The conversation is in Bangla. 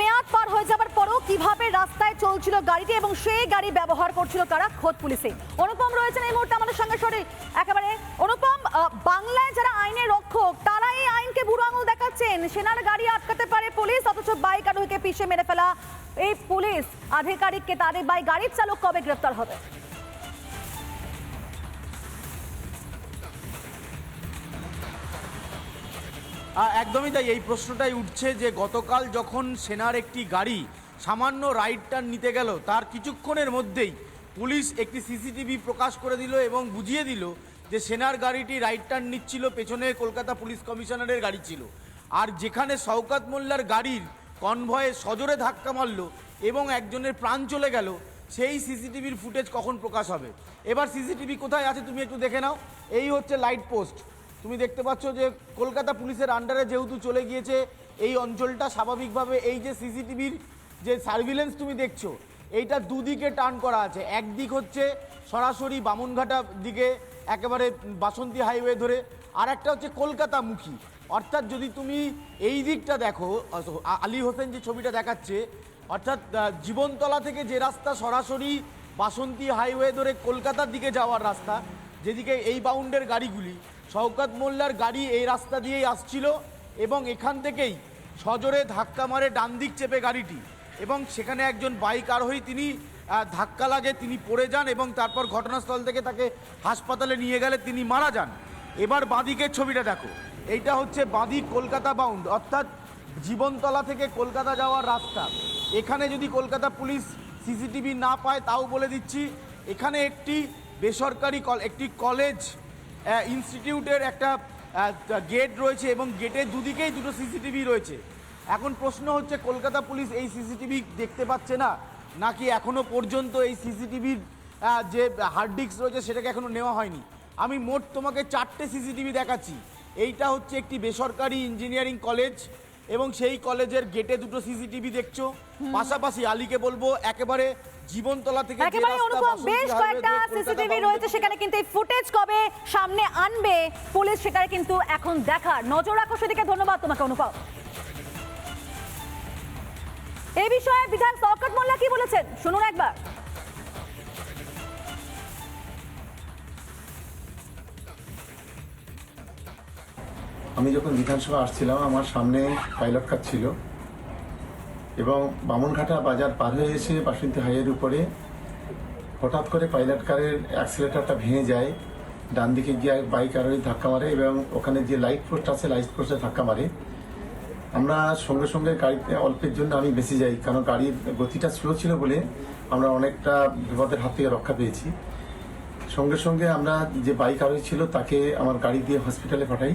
মেয়াদ পার হয়ে যাবার পরও কীভাবে রাস্তায় চলছিল গাড়িটি এবং সেই গাড়ি ব্যবহার করছিল কারা খোদ পুলিশে। অনুপম রয়েছেন এই মুহূর্তে আমাদের সঙ্গে সরে একেবারে অনুপম বাংলায় যারা আইনের রক্ষক, তারা এই আইনকে বুড়ো আঙুল দেখাচ্ছেন। সেনার গাড়ি আটকাতে পারে পুলিশ, অথচ বাইক আরোহীকে পিষে মেরে ফেলা এই পুলিশ। আধিকারিককে তাদের বাই গাড়ির চালক কবে গ্রেফতার হবে? একদমই তাই। এই প্রশ্নটাই উঠছে যে গতকাল যখন সেনার একটি গাড়ি সামান্য রাইড টার্ন নিতে গেল, তার কিছুক্ষণের মধ্যেই পুলিশ একটি সিসিটিভি প্রকাশ করে দিল এবং বুঝিয়ে দিল যে সেনার গাড়িটি রাইড টার্ন নিচ্ছিল, পেছনে কলকাতা পুলিশ কমিশনারের গাড়ি ছিল। আর যেখানে শওকাত মোল্লার গাড়ির কনভয়ে সজোরে ধাক্কা মারল এবং একজনের প্রাণ চলে গেল, সেই সিসিটিভির ফুটেজ কখন প্রকাশ হবে? এবার সিসিটিভি কোথায় আছে তুমি একটু দেখে নাও। এই হচ্ছে লাইট পোস্ট তুমি দেখতে পাচ্ছ যে কলকাতা পুলিশের আন্ডারে যেহেতু চলে গিয়েছে, এই অঞ্চলটা স্বাভাবিকভাবে এই যে সিসিটিভির যে সার্ভিলেন্স তুমি দেখছ, এইটা দুদিকে টার্ন করা আছে। একদিক হচ্ছে সরাসরি বামনঘাটা দিকে, একেবারে বাসন্তী হাইওয়ে ধরে আর একটা হচ্ছে কলকাতামুখী। অর্থাৎ যদি তুমি এই দিকটা দেখো আলী হোসেন যে ছবিটা দেখাচ্ছে, অর্থাৎ জীবনতলা থেকে যে রাস্তা সরাসরি বাসন্তী হাইওয়ে ধরে কলকাতার দিকে যাওয়ার রাস্তা, যেদিকে এই বাউন্ডের গাড়িগুলি শওকত মোল্লার গাড়ি এই রাস্তা দিয়েই আসছিল এবং এখান থেকেই সজোরে ধাক্কা মারে ডান দিক চেপে গাড়িটি এবং সেখানে একজন বাইক আরোহী তিনি ধাক্কা লাগে, তিনি পড়ে যান এবং তারপর ঘটনাস্থল থেকে তাকে হাসপাতালে নিয়ে গেলে তিনি মারা যান। এবার বাঁদিকের ছবিটা দেখো। এইটা হচ্ছে বাঁদিক কলকাতা বাউন্ড অর্থাৎ জীবনতলা থেকে কলকাতা যাওয়ার রাস্তা। এখানে যদি কলকাতা পুলিশ সিসিটিভি না পায়, তাও বলে দিচ্ছি, এখানে একটি বেসরকারি কল, একটি কলেজ ইনস্টিটিউটের একটা গেট রয়েছে এবং গেটের দুদিকেই দুটো সিসিটিভি রয়েছে। এখন প্রশ্ন হচ্ছে, কলকাতা পুলিশ এই সিসিটিভি দেখতে পাচ্ছে না? নাকি এখনও পর্যন্ত এই সিসিটিভির যে হার্ড ডিস্ক রয়েছে সেটাকে এখনও নেওয়া হয়নি? আমি মোট তোমাকে চারটে সিসিটিভি দেখাচ্ছি। এইটা হচ্ছে একটি বেসরকারি ইঞ্জিনিয়ারিং কলেজ এবং সেই কলেজের গেটে দুটো সিসিটিভি দেখছ। পাশাপাশি আলীকে বলব একেবারে জীবনতলা থেকে একেবারে অনুপম বেশ কয়েকটা সিসিটিভি রয়েছে সেখানে কিন্তু এই ফুটেজ কবে সামনে আনবে পুলিশ সেটা কিন্তু এখন দেখার। নজর রাখো সেদিকে ধন্যবাদ তোমাকে অনুপম। এই বিষয়ে বিধায়ক শওকত মোল্লা কি বলেছেন? শুনুন একবার। আমি যখন বিধানসভা আসছিলাম, আমার সামনে পাইলট কার ছিল এবং বামনঘাটা বাজার পার হয়ে এসে বাসন্তী হাইয়ের উপরে হঠাৎ করে পাইলট কারের অ্যাক্সিলেটারটা ভেঙে যায়। ডান দিকে গিয়ে বাইক আরোহী ধাক্কা মারে এবং ওখানে যে লাইট পোস্ট আছে, লাইট পোস্টে ধাক্কা মারে। আমরা সঙ্গে সঙ্গে গাড়িতে অল্পের জন্য আমি বেঁচে যাই, কারণ গাড়ির গতিটা স্লো ছিল বলে আমরা অনেকটা বিপদের হাত থেকে রক্ষা পেয়েছি। সঙ্গে সঙ্গে আমরা যে বাইক আরোহী ছিল, তাকে আমার গাড়ি দিয়ে হসপিটালে পাঠাই।